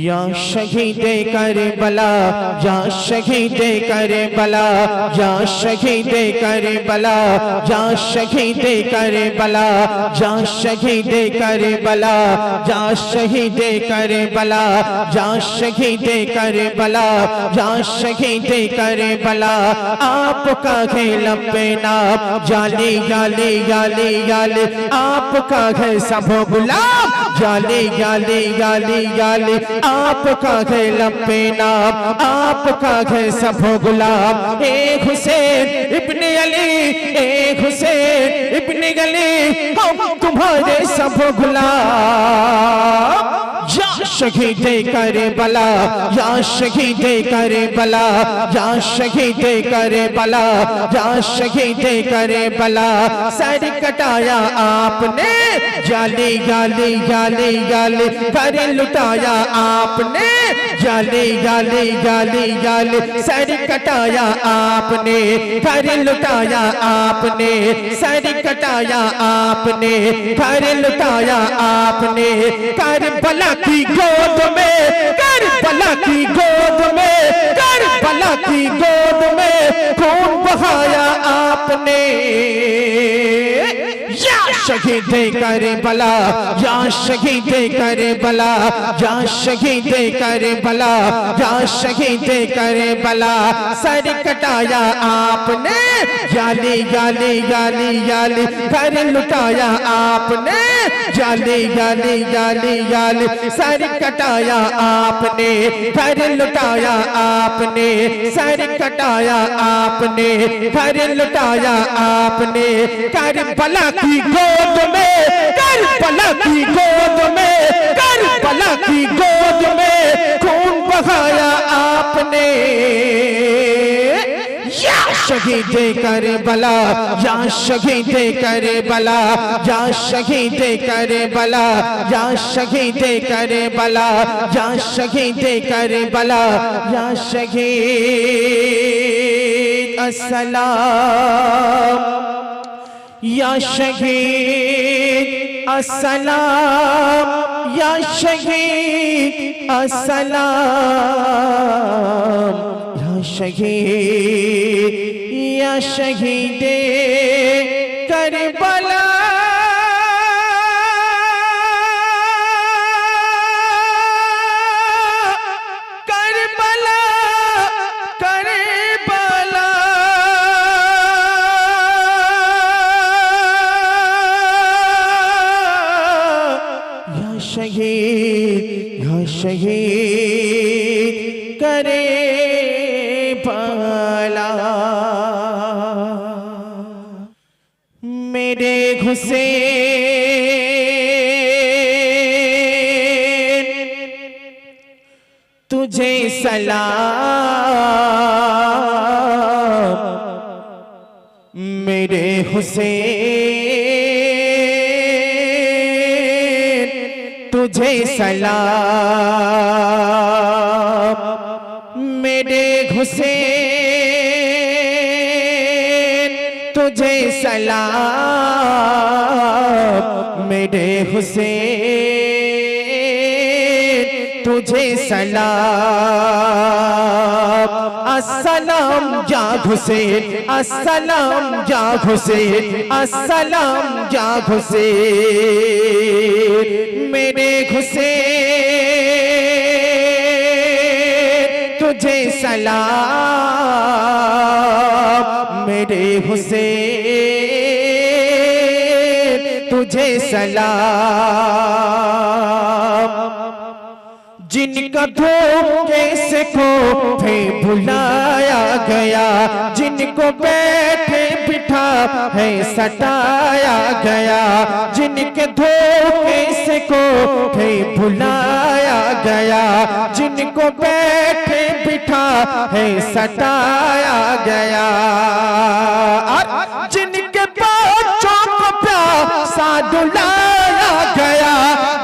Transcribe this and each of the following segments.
یا شہید کربلا، یا شہید کربلا، یا شہید کربلا، یا شہید کربلا، یا شہید کربلا، یا شہید کربلا، یا شہید کربلا، یا شہید کربلا۔ آپ کا ہے لمبے ناب جالی جالی جالی جالی۔ آپ کا ہے سب غلام جالی جالی جالی جالی۔ آپ کا گھر لپینا آپ کا گھر سب گلاب اے حسین ابن علی، اے حسین ابن علی، ہم تمہارے سب گلاب شہید کربلا یا شہید کربلا یا شہید کربلا یا شہید کربلا سر کٹایا آپ نے، جالی گالی گالی گالی پر لٹایا آپ نے، جالی گالی گالی گالی سر کٹایا آپ نے، گھر لٹایا آپ نے۔ سر کٹایا آپ نے، گھر لٹایا آپ نے۔ کربلا کی گو گود میں کربلا کی گود میں کربلا کی گود میں خون بہایا آپ نے۔ शहीद करे बला या शहीद करे बला या शहीद करे बला या शहीद करे बला सर कटाया आपने जाली जाली जाली जाली कर लुटाया आपने जाली जाली जाली जाली सर कटाया आपने कर लुटाया आपने सर कटाया आपने कर लुटाया आपने कर बला की गोद گود میں، کر پلا کی گود میں، کر پلا کی گود میں، خون بہایا آپ نے۔ یا شہید کربلا، یا شہید کربلا، یا شہید کربلا، یا شہید کربلا، یا شہید کربلا، یا شہید، السلام۔ یا شہید السلام یا شہید السلام یا شہید یا شہید کربلا میرے گھسے تجھے سلام میرے حسین تجھے سلام۔ तुझे सलाम मेरे हुसैन तुझे सलाम अस्सलाम या हुसैन अस्सलाम या हुसैन अस्सलाम या हुसैन मेरे हुसैन तुझे सलाम حسین، تجھے سلام۔ جن کا دھوکے سے کو پھے بلایا گیا، جن کو بیٹھے بٹھا ہے، سٹایا گیا۔ جن کے دھوکے سے کو پھے بلایا گیا، جن کو بیٹھے بیٹھا ہے ستایا گیا جن کے بچوں کو پیاسا دلایا گیا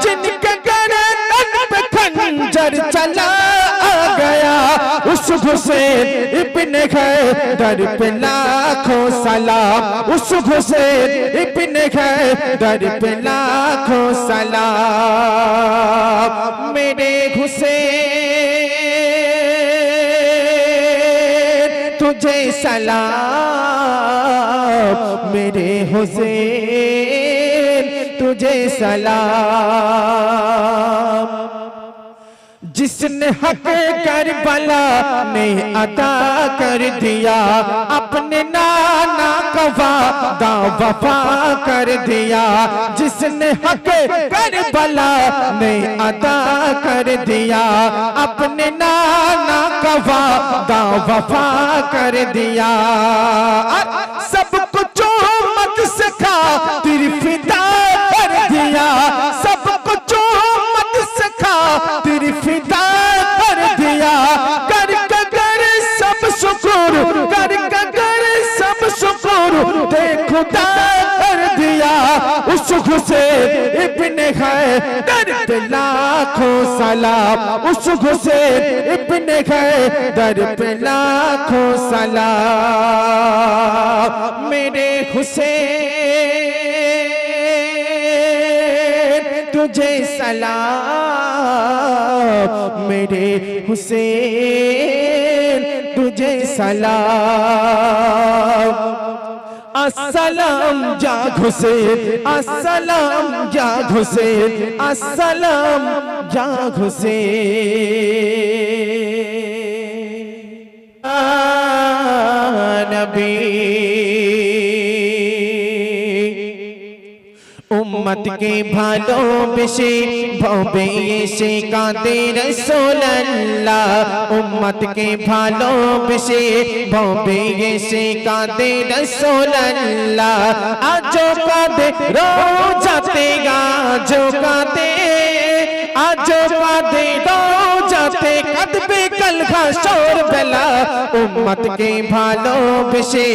جن کے گرے گردن پہ کھنجر چلا گیا اس حسین ابن غیدر پہ لاکھوں سلام اس حسین ابن غیدر پہ لاکھوں سلام میرے حسین तुझे सलाम मेरे हुसैन तुझे सलाम جس نے حق کربلا نے عطا کر دیا، اپنے نانا کا وعدہ وفا کر دیا۔ جس نے حق کربلا نے عطا کر دیا، اپنے نانا کا وعدہ وفا کر دیا۔ سب کچھ مت سکھا تیری فیدہ खुदा कर दिया उस खुसे इब्ने है दर पे लाखों सलाम उस खुसे इब्ने है दर पे लाखों सलाम मेरे हुसैन तुझे सलाम मेरे हुसैन तुझे सलाम আসসালাম যা হোসেন আসসালাম যা হোসেন আসসালাম যা হোসেন। নবী। امت کے بھالوں بشے بھوپے سے کاتے رسول اللہ۔ امت کے بھالوں بشے بھوپے سے کاتے رسول اللہ۔ آجو کاتے رو جاتے گا، جو کاتے، آجو کاتے رو جاتے گا۔ রসোল্লাহ আজো কাঁদে রোজাতে আজো কাঁদে আজো কাঁদে রোজাতে কাঁদবে কাল ঘাসর বেলা উম্মত কে ভালোবেসে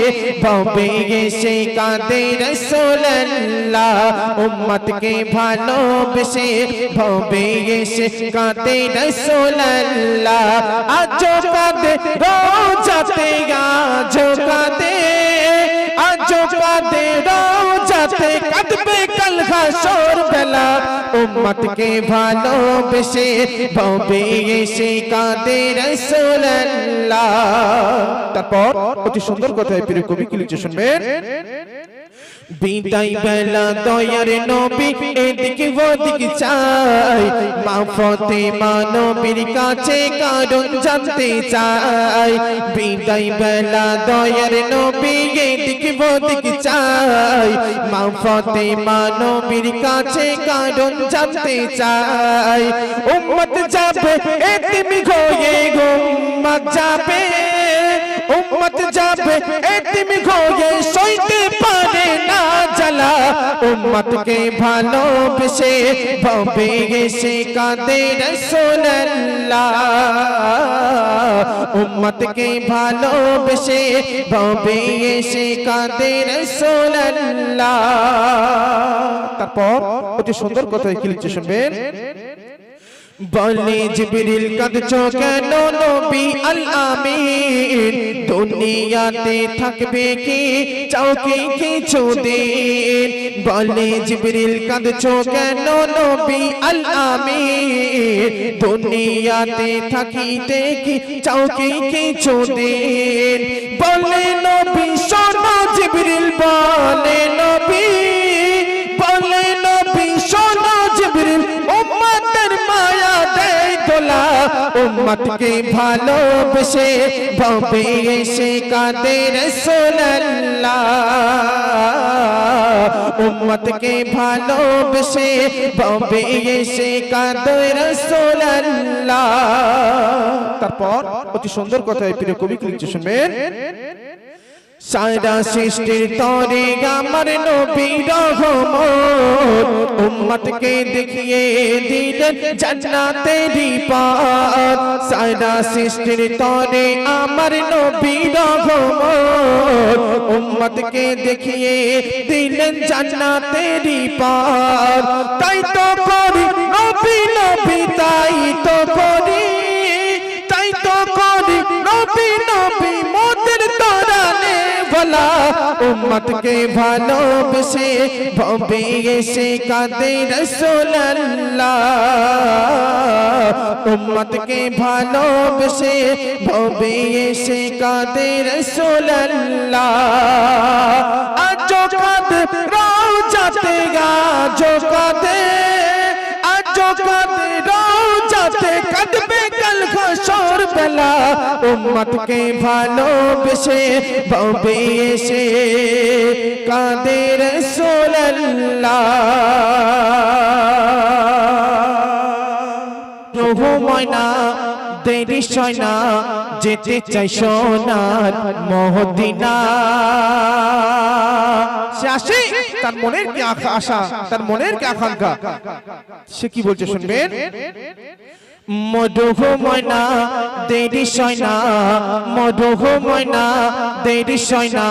ভবে এসে কাঁদে রসোল্লাহ উম্মত কে ভালোবেসে ভবে এসে কাঁদে রসোল্লাহ আজো কাঁদে রোজাতে আজো কাঁদে আজো কাঁদে রোজাতে কাঁদবে কাল ঘাসর বেলা উম্মত কে ভালোবেসে ভবে এসে কাঁদে রসোল্লাহ তারপর, অতি সুন্দর কথায় প্রিয় কবি কি লিখছে শুনবেন? বিদায় বেলা দয়ার নবী এদিকে ওদিকে চাই। মা ফতেমা নবীর কাছে কারণ জানতে চাই। বিদায় বেলা দয়ার নবী এদিকে ওদিকে চাই। মা ফতেমা নবীর কাছে কারণ জানতে চাই। উম্মত যাবে এতিমি হয়ে গো উম্মত যাবে। উম্মত যাবে এতিমি হয়ে সইতে পারে। জ্বালা উম্মতকে ভালোবেসে ভবে এসে কাঁদে রসোল্লাহ উম্মতকে ভালোবেসে ভবে গেছে কাঁদে রসোল্লাহ তারপর, অতি সুন্দর কথা কি লিখছে শুনবেন? বলে জিবরিল কাঁদছো কেন? নবী আল আমিন দুনিয়াতে থাকবে কি? চাও কি কিছু দিন? বলে জিবরিল কাঁদছো কেন? নবী আল আমিন দুনিয়াতে থাকিতে কি চাও কি কিছু দিন? বলে নবী শোনো জিবরিল বলে নবী দোলা উম্মতকে ভালোবেসে ভবে এসে কাঁদে রসোল্লাহ উম্মতকে ভালোবেসে ভবে এসে কাঁদে রসোল্লাহ তারপর অতি সুন্দর কথায় প্রিয় কবি লিখছে শুনবেন। সারা সৃষ্টির তরে আমার নবী রহমত। উম্মতকে দেখিয়ে দিলেন জান্নাতেরই পথ সারা সৃষ্টির তরে আমার নবী রহমত। উম্মতকে দেখিয়ে দিলেন জান্নাতেরই পথ তাই তো করি নবী নবী তাই তো করি তাই তো করি বেলা উম্মতকে ভালোবেসে ভবে এসে কাঁদে রসুল্লাহ উম্মতকে ভালোবেসে ভবে এসে কাঁদে রসুল্লাহ আজো কাঁদে রোজাতে গাজো কাঁদে আজো কাঁদে রোজাতে কাঁদবে কাল ঘসর বেলা। উম্মতকে ময়না দেরি সয়না যেতে চাই মহদিনা। সে আসে? তার মনের কি আশা? তার মনের কি আকাঙ্ক্ষা? সে কি বলছে, শুনবেন? মধুহ ময়না, দেরি সয়না। মধুহ ময়না, দেরি সয়না।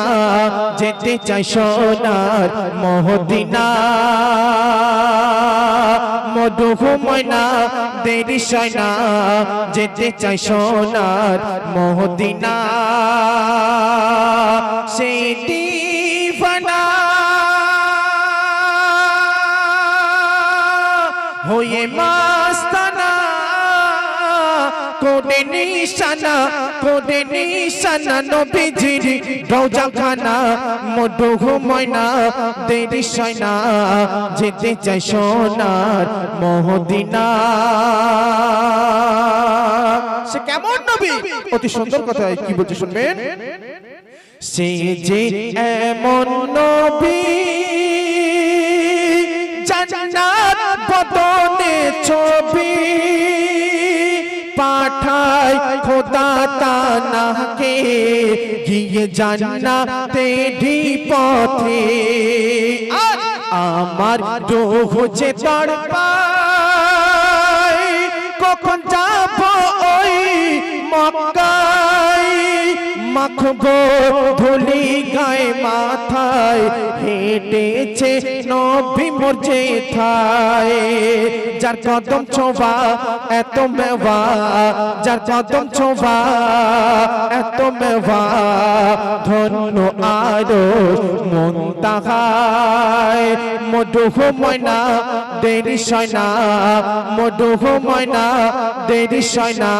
যেতে চাই সোনার মহদিনা। মধুহ ময়না, দেরি সয়না। যেতে চাই সোনার মহদিনা। সেই হয়ে মাস্তানা, কোডে নিশানা কোডে নিশানা, নবীজির রওজা খানা মধু ময়না দেরি সয়না, যেতে চাই সোনার মহদিনা। সে কেমন নবী? অতি সুন্দর কথা, কি বলছে শুনবেন? সে যে এমন নবী বদনে ছবি পাঠায় খোদা তানাকে, গিয়ে জান্নাতে ঢি পথে আমার রোহ যে কখন যাব ওই মক্কায়? মাখবো গায়ে মাথায়, হেঁটেছে নবী মোর থায়। যার কদম ছোবা এত মেওয়া, যার কদম ছোবা এত মেওয়া, ধন্য আরও মন তাহায়। মধুহ ময়না দেরি সয়না। মধুহ ময়না দেরি সয়না।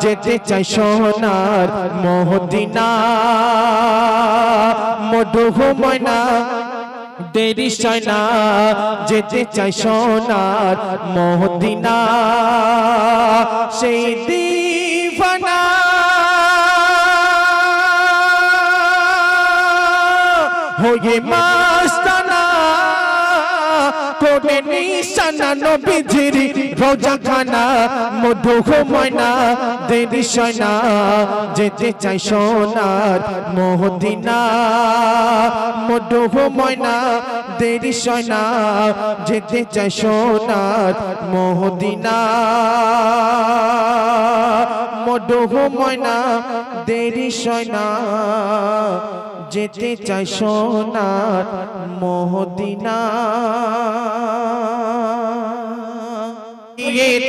যেতে চাই সোনার মহদিনা মধুহ ময়না দেরি সয়না। যেতে চাই সোনার মহদিনা সেই দিফানা হয়ে মাস্তানা কোনে নিশানা, নবীজির রোজা খানা মধু ময়না দেরি সয়না, যেতে চাই সোনার মহদিনা মধু ময়না দেরি সয়না, যেতে চাই সোনার মহদিনা মধু ময়না দেরি সয়না। যেতে চাই সোনার মহদিনা।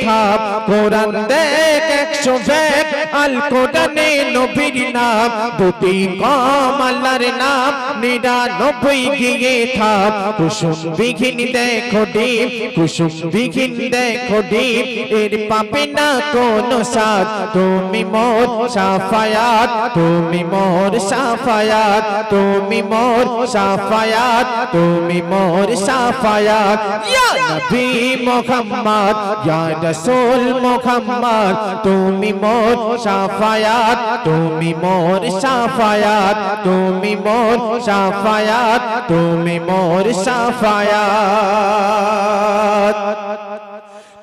था কোরআন দেখ, একশো ব্যাগ আল কোরআনে নবীর নাম। দুটি কম আল্লাহর নাম, নিরানব্বই গিয়ে থা। কুসুম বিঘিন দেখো ডিম, কুসুম বিঘিন দেখো ডিম। এর পাবে না কোনো সাথ তুমি মোর সাফায়াত, তুমি মোর সাফায়াত, তুমি মোর সাফায়াত, তুমি মোর সাফায়াত। ইয়া নবী মোহাম্মদ, ইয়া রাসূল মোহাম্মদ তুমি মোর সাফায়াত তুমি মোর সাফায়াত তুমি মোর সাফায়াত তুমি মোর সাফায়াত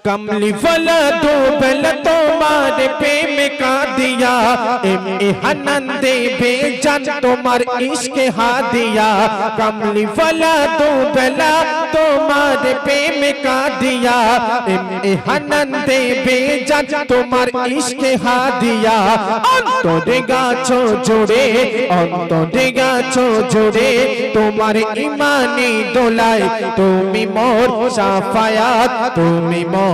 کملی والا دو مار تمہار پہ مکا دیا امی ہنندے بے جن تمہار عشق ہاں دیا۔ کملی والا دو مار تمہار پہ مکا دیا امی ہنندے بے جن تمہار عشق ہاں دیا۔ انتو انتوڑے گاچھو جڑے انتوڑے گاچھو جڑے تمہار ایمانی دولائے تمہیں مور شافیات تمہیں مور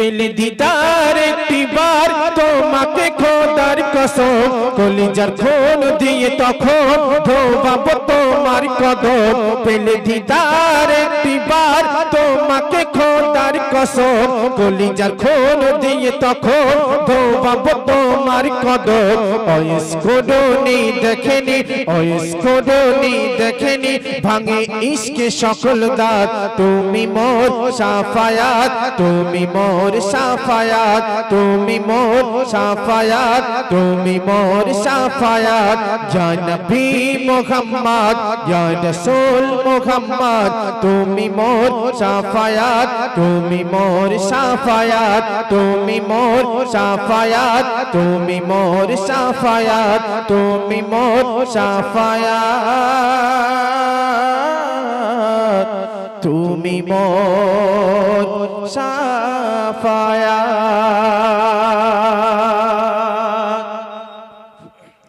পেলে দিদার একটিবার, তোমাকে খোদার কসম, কলিজার খুন দিয়ে তখন ধোবাব তোমার কদম। পেলে দিদার একটিবার, তোমাকে খোদার কসম, কলিজার খোল দিয়ে তখন ধোবাব তোমার কদম। অয়স কোডনি দেখেনি, অয়স কোডনি দেখেনি, ভাঙে ইশকে সকল দাঁত। তুমি মোর সাফায়াত, তুমি মোর সাফায়াত, তুমি মোর সাফায়াত, তুমি মোর সাফায়াত। জানবি মোহাম্মদ ইয়া রাসূল মোহাম্মদ, তুমি মোর সাফায়াত, তুমি মোর সাফায়াত, তুমি মোর সাফায়াত, তুমি মোর সাফায়াত, তুমি মোর সাফায়াত। তুমি মোর সাফায়াত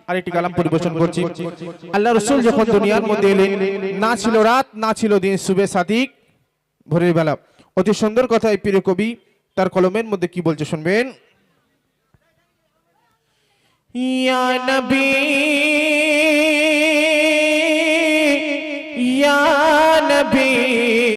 আরেকটি কালাম পরিবেশন করছি। আল্লাহ রসুল যখন দুনিয়ার মধ্যে এলেন, না ছিল রাত, না ছিল দিন, শুভে সাদিক, ভোরের বেলা। অতি সুন্দর কথা এই প্রিয় কবি তার কলমের মধ্যে কি বলছে শুনবেন? ইয়া নবী ইয়া নবী